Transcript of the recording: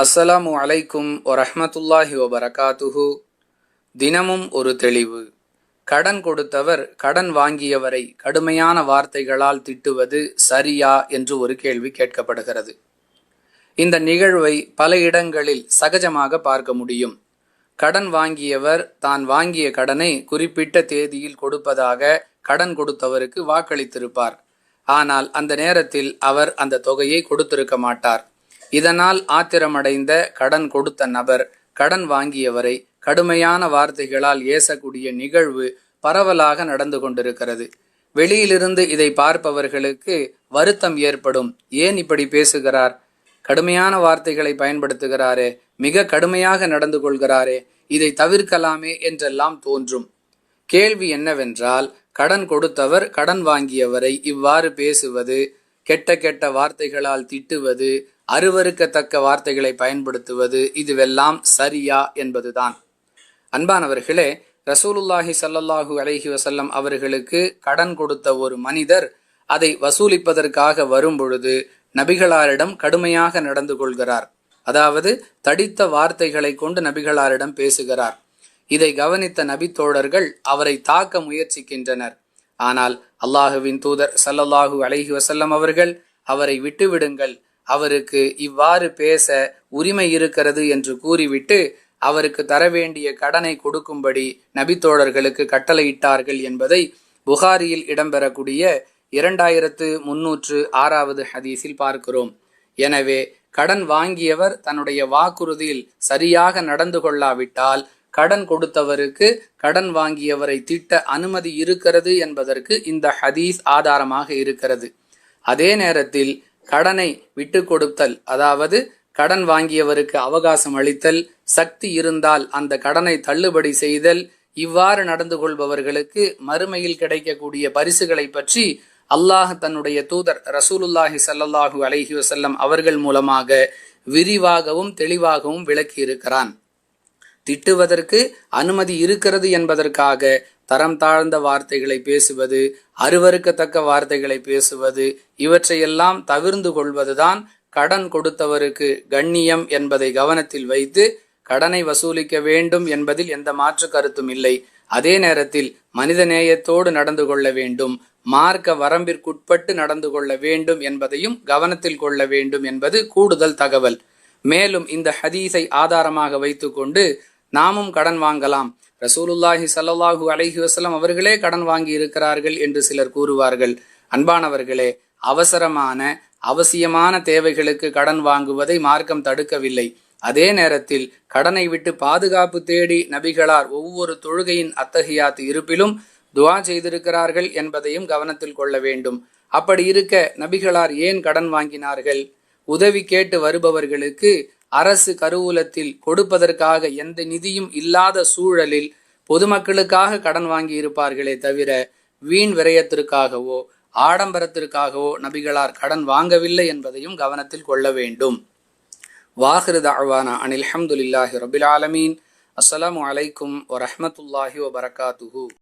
அஸ்ஸலாமு அலைக்கும் வரஹ்மத்துல்லாஹி வபரகாத்துஹு. தினமும் ஒரு தெளிவு. கடன் கொடுத்தவர் கடன் வாங்கியவரை கடுமையான வார்த்தைகளால் திட்டுவது சரியா என்று ஒரு கேள்வி கேட்கப்படுகிறது. இந்த நிகழ்வை பல இடங்களில் சகஜமாக பார்க்க முடியும். கடன் வாங்கியவர் தான் வாங்கிய கடனை குறிப்பிட்ட தேதியில் கொடுப்பதாக கடன் கொடுத்தவருக்கு வாக்களித்திருப்பார். ஆனால் அந்த நேரத்தில் அவர் அந்த தொகையை கொடுத்திருக்க மாட்டார். இதனால் ஆத்திரமடைந்த கடன் கொடுத்த நபர் கடன் வாங்கியவரை கடுமையான வார்த்தைகளால் ஏசக்கூடிய நிகழ்வு பரவலாக நடந்து கொண்டிருக்கிறது. வெளியிலிருந்து இதை பார்ப்பவர்களுக்கு வருத்தம் ஏற்படும். ஏன் இப்படி பேசுகிறார்? கடுமையான வார்த்தைகளை பயன்படுத்துகிறாரே மிக கடுமையாக நடந்து கொள்கிறாரே இதை தவிர்க்கலாமே என்றெல்லாம் தோன்றும். கேள்வி என்னவென்றால் கடன் கொடுத்தவர் கடன் வாங்கியவரை இவ்வாறு பேசுவது கெட்ட கெட்ட வார்த்தைகளால் திட்டுவது அருவருக்கத்தக்க வார்த்தைகளை பயன்படுத்துவது இதுவெல்லாம் சரியா என்பதுதான். அன்பானவர்களே ரசூலுல்லாஹி சல்லல்லாஹு அலஹி வசல்லம் அவர்களுக்கு கடன் கொடுத்த ஒரு மனிதர் அதை வசூலிப்பதற்காக வரும் பொழுது நபிகளாரிடம் கடுமையாக நடந்து கொள்கிறார். அதாவது தடித்த வார்த்தைகளை கொண்டு நபிகளாரிடம் பேசுகிறார். இதை கவனித்த நபித்தோழர்கள் அவரை தாக்க முயற்சிக்கின்றனர். ஆனால் அல்லாஹுவின் தூதர் சல்லல்லாஹு அலஹி வசல்லம் அவர்கள் அவரை விட்டுவிடுங்கள் அவருக்கு இவ்வாறு பேச உரிமை இருக்கிறது என்று கூறிவிட்டு அவருக்கு தர வேண்டிய கடனை கொடுக்கும்படி நபித்தோழர்களுக்கு கட்டளையிட்டார்கள் என்பதை புகாரியில் இடம்பெறக்கூடிய இரண்டாயிரத்து முன்னூற்று ஆறாவது ஹதீஸில் பார்க்கிறோம். எனவே கடன் வாங்கியவர் தன்னுடைய வாக்குறுதியில் சரியாக நடந்து கொள்ளாவிட்டால் கடன் கொடுத்தவருக்கு கடன் வாங்கியவரை திட்ட அனுமதி இருக்கிறது என்பதற்கு இந்த ஹதீஸ் ஆதாரமாக இருக்கிறது. அதே நேரத்தில் கடனை விட்டு கொடுத்தல் அதாவது கடன் வாங்கியவருக்கு அவகாசம் அளித்தல் சக்தி இருந்தால் அந்த கடனை தள்ளுபடி செய்தல் இவ்வாறு நடந்து கொள்பவர்களுக்கு மறுமையில் கிடைக்கக்கூடிய பரிசுகளை பற்றி அல்லாஹ் தன்னுடைய தூதர் ரசூலுல்லாஹி ஸல்லல்லாஹு அலஹி வசல்லம் அவர்கள் மூலமாக விரிவாகவும் தெளிவாகவும் விளக்கி இருக்கிறான் திட்டுவதற்கு அனுமதி இருக்கிறது என்பதற்காக தரம் தாழ்ந்த வார்த்தைகளை பேசுவது அருவருக்கத்தக்க வார்த்தைகளை பேசுவது இவற்றையெல்லாம் தவிர்ந்து கொள்வதுதான் கடன் கொடுத்தவருக்கு கண்ணியம் என்பதை கவனத்தில் வைத்து கடனை வசூலிக்க வேண்டும் என்பதில் எந்த மாற்று கருத்தும் இல்லை. அதே நேரத்தில் மனிதநேயத்தோடு நடந்து கொள்ள வேண்டும் மார்க்க வரம்பிற்குட்பட்டு நடந்து கொள்ள வேண்டும் என்பதையும் கவனத்தில் கொள்ள வேண்டும் என்பது கூடுதல் தகவல். மேலும் இந்த ஹதீஸை ஆதாரமாக வைத்துக்கொண்டு நாமும் கடன் வாங்கலாம். ரசூலுல்லாஹி ஸல்லல்லாஹு அலஹி வசலம் அவர்களே கடன் வாங்கி இருக்கிறார்கள் என்று சிலர் கூறுவார்கள். அன்பானவர்களே அவசரமான அவசியமான தேவைகளுக்கு கடன் வாங்குவதை மார்க்கம் தடுக்கவில்லை. அதே நேரத்தில் கடனை விட்டு பாதுகாப்பு தேடி நபிகளார் ஒவ்வொரு தொழுகையின் அத்தகையாத்து இருப்பிலும் துவா செய்திருக்கிறார்கள் என்பதையும் கவனத்தில் கொள்ள வேண்டும். அப்படி இருக்க நபிகளார் ஏன் கடன் வாங்கினார்கள்? உதவி கேட்டு வருபவர்களுக்கு அரசு கருவூலத்தில் கொடுப்பதற்காக எந்த நிதியும் இல்லாத சூழலில் பொதுமக்களுக்காக கடன் வாங்கி இருப்பார்களே தவிர வீண் விரயத்திற்காகவோ ஆடம்பரத்திற்காகவோ நபிகளார் கடன் வாங்கவில்லை என்பதையும் கவனத்தில் கொள்ள வேண்டும். வாஹிரு தாழ்வானா அனில் அஹமதுல்லாஹி ரபில் ஆலமீன். அஸ்லாம் வலைக்கும் வரமத்துல்லாஹி வபரகாத்துஹூ.